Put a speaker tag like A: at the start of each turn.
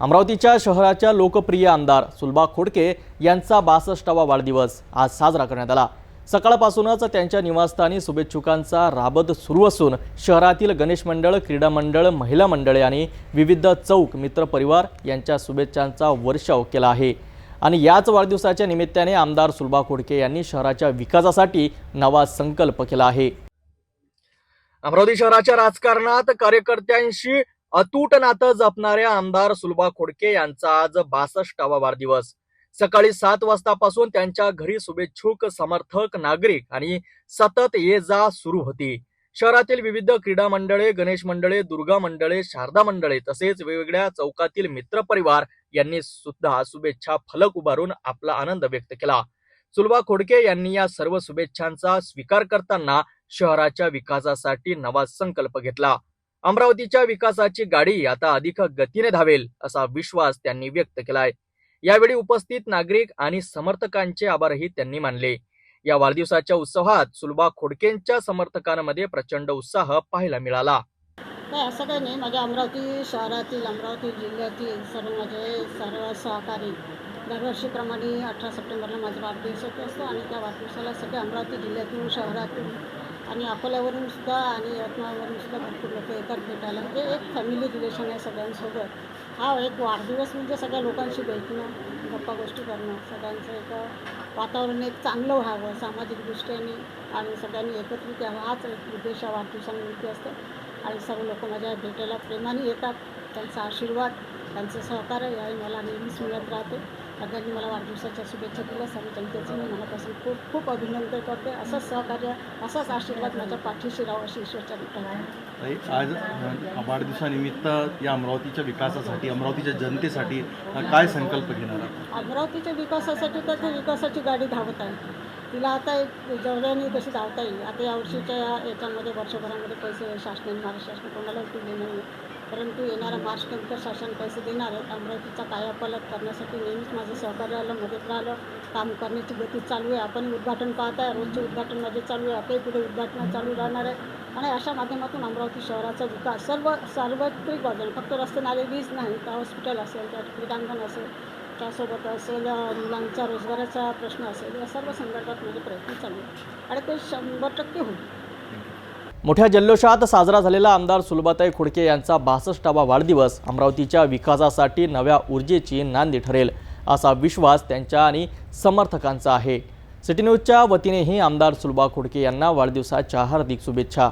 A: अमरावतीच्या शहराच्या लोकप्रिय आमदार सुलभा खोडके यांचा बासष्टावा वाढदिवस आज साजरा करण्यात आला. सकाळपासूनच त्यांच्या निवासस्थानी शुभेच्छुकांचा राबत सुरू असून शहरातील गणेश मंडळ क्रीडा मंडळ महिला मंडळे आणि विविध चौक मित्रपरिवार यांच्या शुभेच्छांचा वर्षाव केला आहे. आणि याच वाढदिवसाच्या निमित्ताने आमदार सुलभा खोडके यांनी शहराच्या विकासासाठी नवा संकल्प केला आहे. अमरावती शहराच्या राजकारणात कार्यकर्त्यांशी अतूट नातं जपणाऱ्या आमदार सुलभा खोडके यांचा आज बासष्टावा वाढदिवस. सकाळी सात वाजतापासून त्यांच्या घरी शुभेच्छुक समर्थक नागरिक आणि सतत ये जा सुरू होती. शहरातील विविध क्रीडा मंडळे गणेश मंडळे दुर्गा मंडळे शारदा मंडळे तसेच वेगवेगळ्या चौकातील मित्रपरिवार यांनी सुद्धा शुभेच्छा फलक उभारून आपला आनंद व्यक्त केला. सुलभा खोडके यांनी या सर्व शुभेच्छांचा स्वीकार करताना शहराच्या विकासासाठी नवा संकल्प घेतला. अमरावतीच्या विकासाची गाडी आता अधिक गतीने धावेल असा विश्वास त्यांनी व्यक्त केलाय. यावेळी उपस्थित नागरिक आणि समर्थकांचे आभारही त्यांनी मानले. या वाढदिवसाच्या उत्सवात सुलभा खोडकेंच्या समर्थकांमध्ये प्रचंड उत्साह पाहायला मिळाला.
B: नाही असं काही नाही. माझ्या अमरावती शहरातील अमरावती जिल्ह्यातील सर्व माझे सर्व सहकारी दरवर्षीप्रमाणे अठरा सप्टेंबरला माझा वाढदिवस होत असतो आणि त्या वाढदिवसाला सगळे अमरावती जिल्ह्यातून शहरातून आणि अकोल्यावरून सुद्धा आणि यवतमाळवरून सुद्धा भरपूर लोक येतात भेटायला. म्हणजे एक फॅमिली रिलेशन आहे सगळ्यांसोबत. हा एक वाढदिवस म्हणजे सगळ्या लोकांशी भेटणं गप्पा गोष्टी करणं सगळ्यांचं एक वातावरण एक चांगलं व्हावं सामाजिक दृष्ट्याने आणि सगळ्यांनी एकत्रित यावं. हाच एक उद्देश या वाढदिवसानिमित्त असतो. आणि सर्व लोक माझ्या भेटायला प्रेमाने येतात. त्यांचा आशीर्वाद त्यांचं सहकार्य याही मला नेहमीच मिळत राहते. सगळ्यांनी मला वाढदिवसाच्या शुभेच्छा दिल्यास आणि त्यांच्याचं मी मनापासून खूप खूप अभिनंदन करते. असंच सहकार्य असाच आशीर्वाद माझ्या पाठीशी राहावं अशी ईश्वरच्या आहे.
C: आज वाढदिवसानिमित्त या अमरावतीच्या विकासासाठी अमरावतीच्या जनतेसाठी काय संकल्प घेणार
B: अमरावतीच्या विकासासाठी तर ते विकासाची गाडी धावत आहे. तिला आता एक जेवढ्याने कशी धावता येईल आता या वर्षीच्या या- याच्यामध्ये वर्षभरामध्ये पैसे शासनाने महाराष्ट्र शासन कोणाला दिले नाही परंतु येणारा मार्च नंतर शासन पैसे देणार आहेत अमरावतीचा कायापालट करण्यासाठी नेहमीच माझं सहकार्याला मदत राहिलं. काम करण्याची गती चालू आहे. आपण उद्घाटन पाहत आहे रोजचे उद्घाटन माझे चालू आहे. आताही पुढे उद्घाटन चालू राहणार आहे. आणि अशा माध्यमातून अमरावती शहराचा विकास सर्व सार्वत्रिक बाजूने फक्त रस्ते नाले वीज नाही त्या हॉस्पिटल असेल त्या क्रीडांगण असेल त्यासोबत असेल मुलांचा रोजगाराचा प्रश्न असेल या सर्व संदर्भात माझे प्रयत्न चालू आहे आणि ते शंभर टक्के होईल.
A: मोठ्या जल्लोषात साजरा झालेला आमदार सुलभाताई खुडके यांचा बासष्टावा वाढदिवस अमरावतीच्या विकासासाठी नव्या ऊर्जेची नांदी ठरेल असा विश्वास त्यांच्या आणि समर्थकांचा आहे. सिटी न्यूजच्या वतीनेही आमदार सुलभा खुडके यांना वाढदिवसाच्या हार्दिक शुभेच्छा.